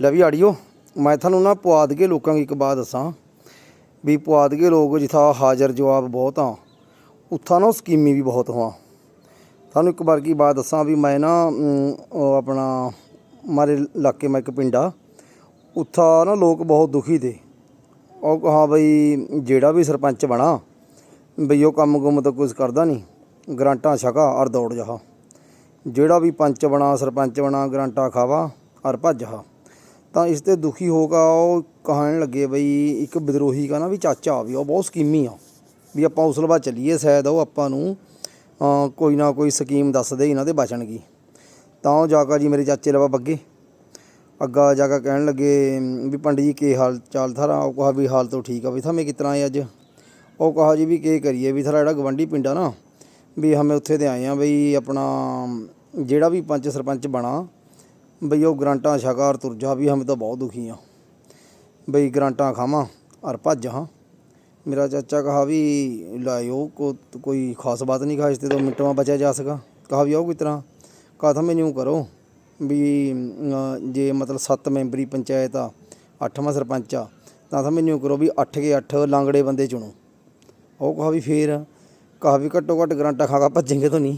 ਲੈ ਵੀ ਆੜੀਓ, ਮੈਂ ਤੁਹਾਨੂੰ ਨਾ ਪੁਆਧ ਲੋਕਾਂ ਦੀ ਇੱਕ ਬਾਤ ਦੱਸਾਂ ਵੀ ਪੁਆਦਗੇ ਲੋਕ ਜਿੱਥਾ ਹਾਜ਼ਰ ਜਵਾਬ ਬਹੁਤ ਆ, ਉੱਥਾ ਨਾ ਸਕੀਮੀ ਵੀ ਬਹੁਤ ਹਾਂ ਤੁਹਾਨੂੰ ਇੱਕ ਵਾਰ ਕੀ ਬਾਤ ਦੱਸਾਂ ਵੀ ਮੈਂ ਨਾ ਉਹ ਆਪਣਾ ਮਾਰੇ ਇਲਾਕੇ ਮੈਂ ਇੱਕ ਪਿੰਡ ਆ, ਉੱਥਾ ਨਾ ਲੋਕ ਬਹੁਤ ਦੁਖੀ ਤੇ ਉਹ ਕਹਾ ਬਈ ਜਿਹੜਾ ਵੀ ਸਰਪੰਚ ਬਣਾ, ਬਈ ਉਹ ਕੰਮ ਗੁੰਮ ਤਾਂ ਕੁਝ ਕਰਦਾ ਨਹੀਂ, ਗਰਾਂਟਾਂ ਛਕਾ ਔਰ ਦੌੜ ਜਹਾ। ਜਿਹੜਾ ਵੀ ਪੰਚ ਬਣਾ, ਸਰਪੰਚ ਬਣਾ, ਗਰਾਂਟਾ ਖਾਵਾ ਔਰ ਭੱਜਹਾ ਤਾਂ ਇਸ ਤੇ ਦੁਖੀ ਹੋ ਕੇ ਉਹ ਕਹਿਣ ਲੱਗੇ ਬਈ ਇੱਕ ਵਿਦਰੋਹੀ ਕਾ ਨਾ ਵੀ ਚਾਚਾ ਵੀ ਉਹ ਬਹੁਤ ਸਕੀਮੀ ਆ। ਵੀ ਆਪਾਂ ਉਸ ਲਵਾ ਚੱਲੀਏ, ਸ਼ਾਇਦ ਉਹ ਆਪਾਂ ਨੂੰ ਕੋਈ ਨਾ ਕੋਈ ਸਕੀਮ ਦੱਸਦੇ ਇਹਨਾਂ ਦੇ ਬਚਣਗੀ ਤਾਂ ਉਹ ਜਾ ਕੇ ਜੀ ਮੇਰੇ ਚਾਚੇ ਲਵਾ ਬੱਗੇ। ਅੱਗਾ ਜਾ ਕੇ ਕਹਿਣ ਲੱਗੇ ਵੀ ਪੰਡਿਤ ਜੀ ਕੀ ਹਾਲ ਚਾਲ ਥਾਰਾ? ਉਹ ਕਹਾ ਵੀ ਹਾਲ ਤੋਂ ਠੀਕ ਆ ਵੀ ਥਾਵੇਂ ਕਿਤਨਾ ਆਏ ਅੱਜ? ਉਹ ਕਹਾ ਜੀ ਵੀ ਕੀ ਕਰੀਏ, ਵੀ ਥਾਰਾ ਜਿਹੜਾ ਗਵੰਡੀ ਪਿੰਡ ਆ ਨਾ, ਵੀ ਹਮੇ ਉੱਥੇ ਤੇ ਆਏ ਆ ਬਈ ਆਪਣਾ, ਜਿਹੜਾ ਵੀ ਪੰਚ ਸਰਪੰਚ ਬਣਾ ਬਈ ਉਹ ਗਰੰਟਾਂ ਸ਼ਕਾਰ ਤੁਰ ਜਾ ਵੀ ਹਮ ਤਾਂ ਬਹੁਤ ਦੁਖੀ ਆ ਬਈ ਗਰੰਟਾਂ ਖਾਵਾਂ ਔਰ ਭੱਜ ਹਾਂ मेरा चाचा कहा भी लाओ को तो कोई खास बात नहीं कहा इससे तो मिनटों में बचा जा सका कहा भी आओ किस तरह कहा था मैं यूँ करो भी जे मतलब सत्त मैंबरी पंचायत आ अठवां सरपंच आ ਤਾਂ ਤਾਂ ਮੈਨੂੰ ਕਰੋ ਵੀ 8 ਕੇ 8 ਲਾਂਗੜੇ ਬੰਦੇ ਚੁਣੋ ਉਹ ਕਹਾ ਵੀ ਫੇਰ ਕਹਾ ਵੀ ਘੱਟੋ ਘੱਟ ਗਰੰਟਾ ਖਾਗਾ ਭੱਜेंगे ਤਾਂ ਨਹੀਂ